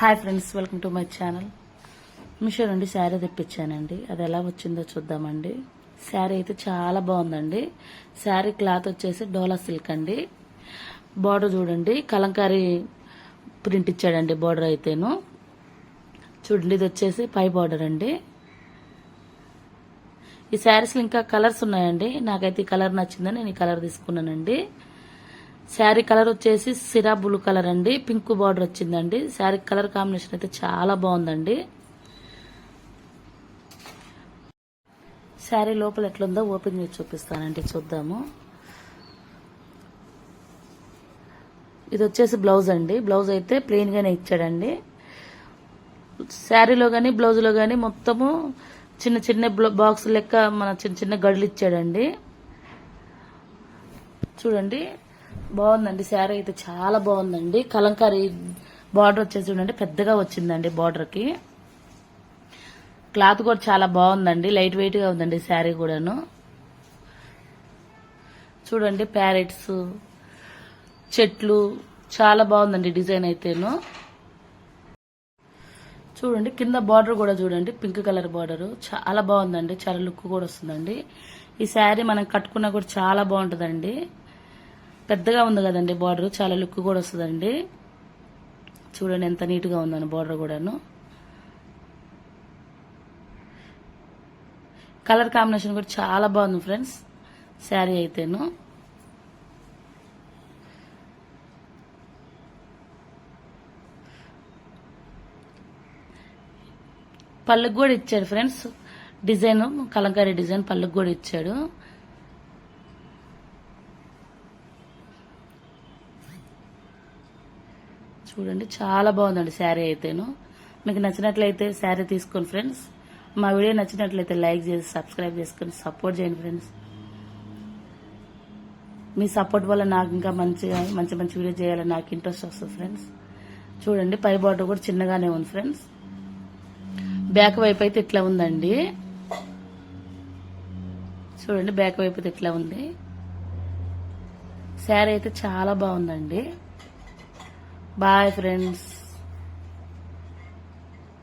Hi friends welcome to my channel Meesho నుండి శారీ తెప్పించానండి. అది ఎలా వచ్చిందో చూద్దామండి. శారీ అయితే చాలా బాగుందండి. శారీ క్లాత్ వచ్చేసి డోలా సిల్క్ అండి. బార్డర్ చూడండి. కలంకారీ ప్రింట్ ఇచ్చాడండి బార్డర్ అయితేను. చూడండి ఇది వచ్చేసి పై బార్డర్ అండి. ఈ శారీస్లో ఇంకా కలర్స్ ఉన్నాయండి. నాకైతే ఈ కలర్ నచ్చిందని నేను ఈ కలర్ తీసుకున్నానండి. శారీ కలర్ వచ్చేసి సిరా బ్లూ కలర్ అండి. పింక్ బార్డర్ వచ్చిందండి. శారీ కలర్ కాంబినేషన్ అయితే చాలా బాగుందండి. శారీ లోపల ఎట్లుందో ఓపెన్ చేసి చూపిస్తానండి. చూద్దాము. ఇది వచ్చేసి బ్లౌజ్ అండి. బ్లౌజ్ అయితే ప్లెయిన్గానే ఇచ్చాడండి. శారీలో కానీ బ్లౌజ్లో కానీ మొత్తము చిన్న చిన్న బాక్స్ లెక్క మన చిన్న చిన్న గడులు ఇచ్చాడండి. చూడండి. బాగుందండి. శారీ అయితే చాలా బాగుందండి. కలంకారీ బార్డర్ వచ్చేసి చూడండి పెద్దగా వచ్చిందండి బార్డర్కి క్లాత్ కూడా చాలా బాగుందండి. లైట్ వెయిట్గా ఉందండి శారీ కూడాను. చూడండి ప్యారెట్స్ చెట్లు చాలా బాగుందండి డిజైన్ అయితేను. చూడండి కింద బార్డర్ కూడా చూడండి పింక్ కలర్ బార్డర్. చాలా బాగుందండి. చాలా లుక్ కూడా వస్తుందండి. ఈ శారీ మనం కట్టుకున్నా కూడా చాలా బాగుంటుందండి. పెద్దగా ఉంది కదండి బార్డర్. చాలా లుక్ కూడా వస్తుందండి. చూడండి ఎంత నీట్గా ఉందని బార్డర్ కూడాను. కలర్ కాంబినేషన్ కూడా చాలా బాగుంది ఫ్రెండ్స్. శారీ అయితేను. పళ్ళకు కూడా ఇచ్చాడు ఫ్రెండ్స్. డిజైన్ కలంకారీ డిజైన్ పళ్ళకు కూడా ఇచ్చాడు. చూడండి చాలా బాగుందండి శారీ అయితేను. మీకు నచ్చినట్లయితే శారీ తీసుకోండి ఫ్రెండ్స్ మా వీడియో నచ్చినట్లయితే లైక్ చేసి సబ్స్క్రైబ్ చేసుకొని సపోర్ట్ చేయండి ఫ్రెండ్స్. మీ సపోర్ట్ వల్ల నాకు ఇంకా మంచిగా మంచి మంచి వీడియో చేయాలని నాకు ఇంట్రెస్ట్ వస్తుంది ఫ్రెండ్స్. చూడండి పై బార్డర్ కూడా చిన్నగానే ఉంది ఫ్రెండ్స్. బ్యాక్ వైపు అయితే ఇట్లా ఉందండి. చూడండి బ్యాక్ వైపు అయితే ఇట్లా ఉంది. శారీ అయితే చాలా బాగుందండి. Bye friends